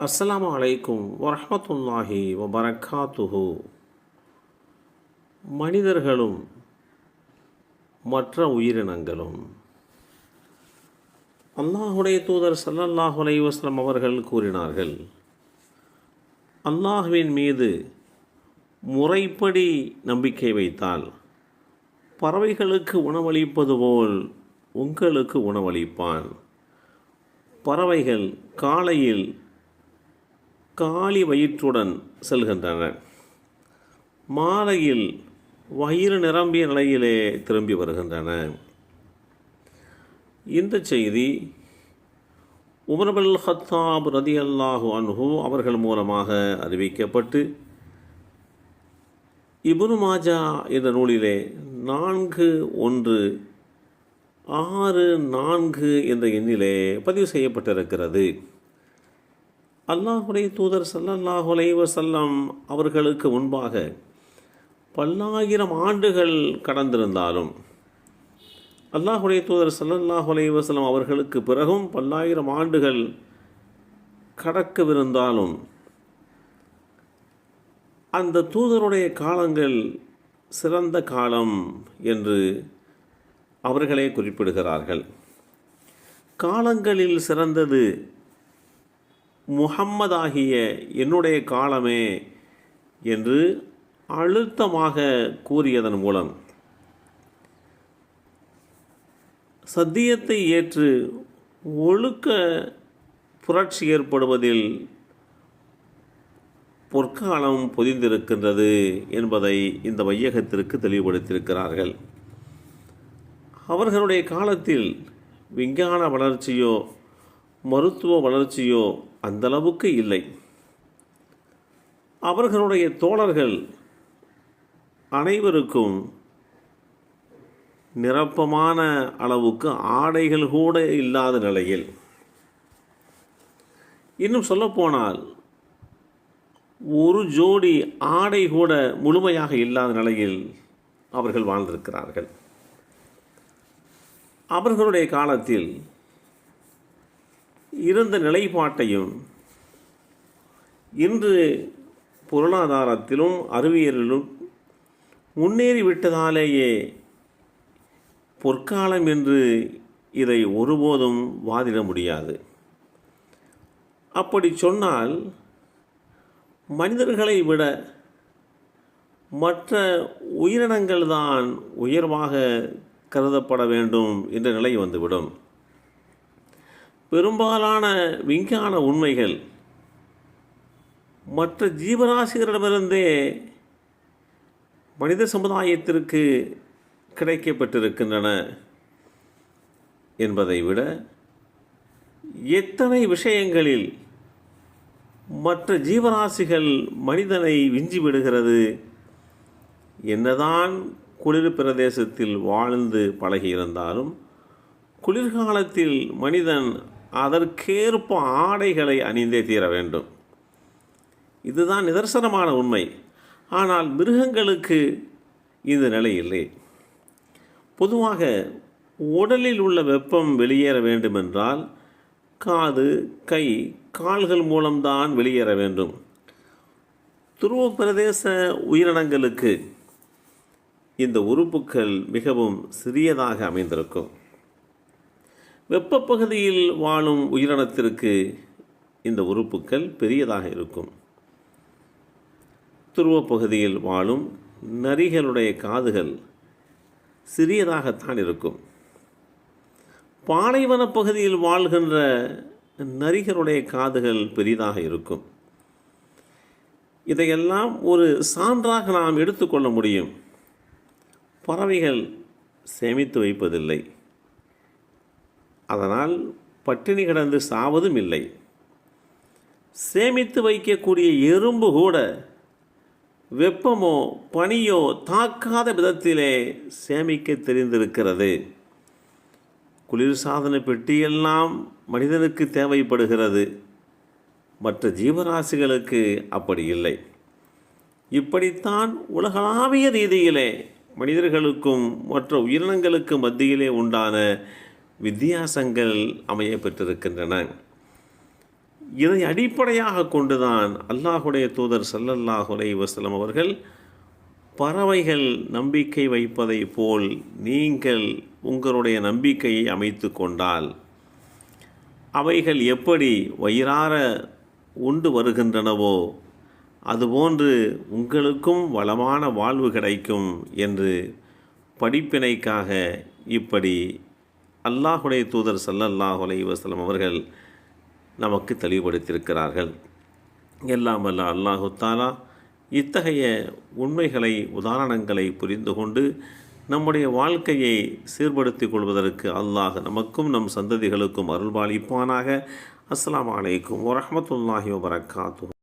அஸ்லாம் அலைக்கும் வரமத்துல்லாஹி வபரகாத்துஹு மனிதர்களும் மற்ற உயிரினங்களும் அல்லாஹுடைய தூதர் சல்லல்லாஹ் அலைஹி அவர்கள் கூறினார்கள் அல்லாஹுவின் மீது முறைப்படி நம்பிக்கை வைத்தால் பறவைகளுக்கு உணவளிப்பது போல் உங்களுக்கு உணவளிப்பான். பறவைகள் காலையில் காலி வயிற்றுடன் செல்கின்றன. மாலையில் வயிறு நிரம்பிய நிலையிலே திரும்பி வருகின்றன. இந்த செய்தி உமர்பல் ஹத்தாப் ரதி அல்லாஹு அன்ஹு அவர்கள் மூலமாக அறிவிக்கப்பட்டு இபுனு மாஜா என்ற நூலிலே நான்கு ஒன்று ஆறு நான்கு என்ற எண்ணிலே பதிவு செய்யப்பட்டிருக்கிறது. அல்லாஹுடைய தூதர் ஸல்லல்லாஹு அலைவசல்லம் அவர்களுக்கு முன்பாக பல்லாயிரம் ஆண்டுகள் கடந்திருந்தாலும் அல்லாஹுடைய தூதர் சல்லல்லாஹு அலைவசல்லம் அவர்களுக்கு பிறகும் பல்லாயிரம் ஆண்டுகள் கடக்கவிருந்தாலும் அந்த தூதருடைய காலங்கள் சிறந்த காலம் என்று அவர்களே குறிப்பிடுகிறார்கள். காலங்களில் சிறந்தது முகம்மதாகிய என்னுடைய காலமே என்று அழுத்தமாக கூறியதன் மூலம் சத்தியத்தை ஏற்று ஒழுக்க புரட்சி ஏற்படுவதில் பொற்காலம் பொதிந்திருக்கின்றது என்பதை இந்த வையகத்திற்கு தெளிவுபடுத்தியிருக்கிறார்கள். அவர்களுடைய காலத்தில் விஞ்ஞான வளர்ச்சியோ மருத்துவ வளர்ச்சியோ அந்தளவுக்கு இல்லை. அவர்களுடைய தோழர்கள் அனைவருக்கும் நிரப்பமான அளவுக்கு ஆடைகள் கூட இல்லாத நிலையில் இன்னும் சொல்லப்போனால் ஒரு ஜோடி ஆடை கூட முழுமையாக இல்லாத நிலையில் அவர்கள் வாழ்ந்திருக்கிறார்கள். அவர்களுடைய காலத்தில் இருந்த நிலைப்பாட்டையும் இன்று பொருளாதாரத்திலும் அறிவியலிலும் முன்னேறிவிட்டதாலேயே பொற்காலம் என்று இதை ஒருபோதும் வாதிட முடியாது. அப்படி சொன்னால் மனிதர்களை விட மற்ற உயிரினங்கள் தான் உயர்வாக கருதப்பட வேண்டும் என்ற நிலை வந்துவிடும். பெரும்பாலான விஞ்ஞான உண்மைகள் மற்ற ஜீவராசிகளிடமிருந்தே மனித சமுதாயத்திற்கு கிடைக்கப்பட்டிருக்கின்றன என்பதை விட எத்தனை விஷயங்களில் மற்ற ஜீவராசிகள் மனிதனை விஞ்சி விடுகிறது என்னதான் குளிர் பிரதேசத்தில் வாழ்ந்து பழகியிருந்தாலும் குளிர்காலத்தில் மனிதன் அதற்கேற்ப ஆடைகளை அணிந்தே தீர வேண்டும். இதுதான் நிதர்சனமான உண்மை. ஆனால் மிருகங்களுக்கு இந்த நிலை இல்லை. பொதுவாக உடலில் உள்ள வெப்பம் வெளியேற வேண்டுமென்றால் காது கை கால்கள் மூலம்தான் வெளியேற வேண்டும். துருவ பிரதேச உயிரினங்களுக்கு இந்த உறுப்புகள் மிகவும் சிறியதாக அமைந்திருக்கும். வெப்பப்பகுதியில் வாழும் உயிரினத்திற்கு இந்த உறுப்புகள் பெரியதாக இருக்கும். துருவப்பகுதியில் வாழும் நரிகளுடைய காதுகள் சிறியதாகத்தான் இருக்கும். பாலைவன பகுதியில் வாழ்கின்ற நரிகளுடைய காதுகள் பெரிதாக இருக்கும். இதையெல்லாம் ஒரு சான்றாக நாம் எடுத்துக்கொள்ள முடியும். பறவைகள் சேமித்து வைப்பதில்லை. அதனால் பட்டினி கிடந்து சாவதும் இல்லை. சேமித்து வைக்கக்கூடிய எறும்பு கூட வெப்பமோ பனியோ தாக்காத விதத்திலே சேமிக்க தெரிந்திருக்கிறது. குளிர்சாதன பெட்டியெல்லாம் மனிதனுக்கு தேவைப்படுகிறது. மற்ற ஜீவராசிகளுக்கு அப்படி இல்லை. இப்படித்தான் உலகளாவிய ரீதியிலே மனிதர்களுக்கும் மற்ற உயிரினங்களுக்கும் மத்தியிலே உண்டான வித்தியாசங்கள் அமைய பெற்றிருக்கின்றன இதை அடிப்படையாக கொண்டுதான் அல்லாஹுடைய தூதர் ஸல்லல்லாஹு வசலம் அவர்கள் பறவைகள் நம்பிக்கை வைப்பதை போல் நீங்கள் உங்களுடைய நம்பிக்கையை அமைத்து கொண்டால் அவைகள் எப்படி வயிறார உண்டு வருகின்றனவோ அதுபோன்று உங்களுக்கும் வளமான வாழ்வு கிடைக்கும் என்று படிப்பினைக்காக இப்படி அல்லாஹுடைய தூதர் சல்லல்லாஹு அலைஹி வஸல்லம் அவர்கள் நமக்கு தெளிவுபடுத்தியிருக்கிறார்கள். எல்லாம் வல்ல அல்லாஹு தாலா இத்தகைய உண்மைகளை உதாரணங்களை புரிந்து கொண்டு நம்முடைய வாழ்க்கையை சீர்படுத்திக் கொள்வதற்கு அல்லாஹ் நமக்கும் நம் சந்ததிகளுக்கும் அருள்பாலிப்பானாக. அஸ்லாம் அலைக்கும் வரமத்துல்லாஹி வபரகாத்து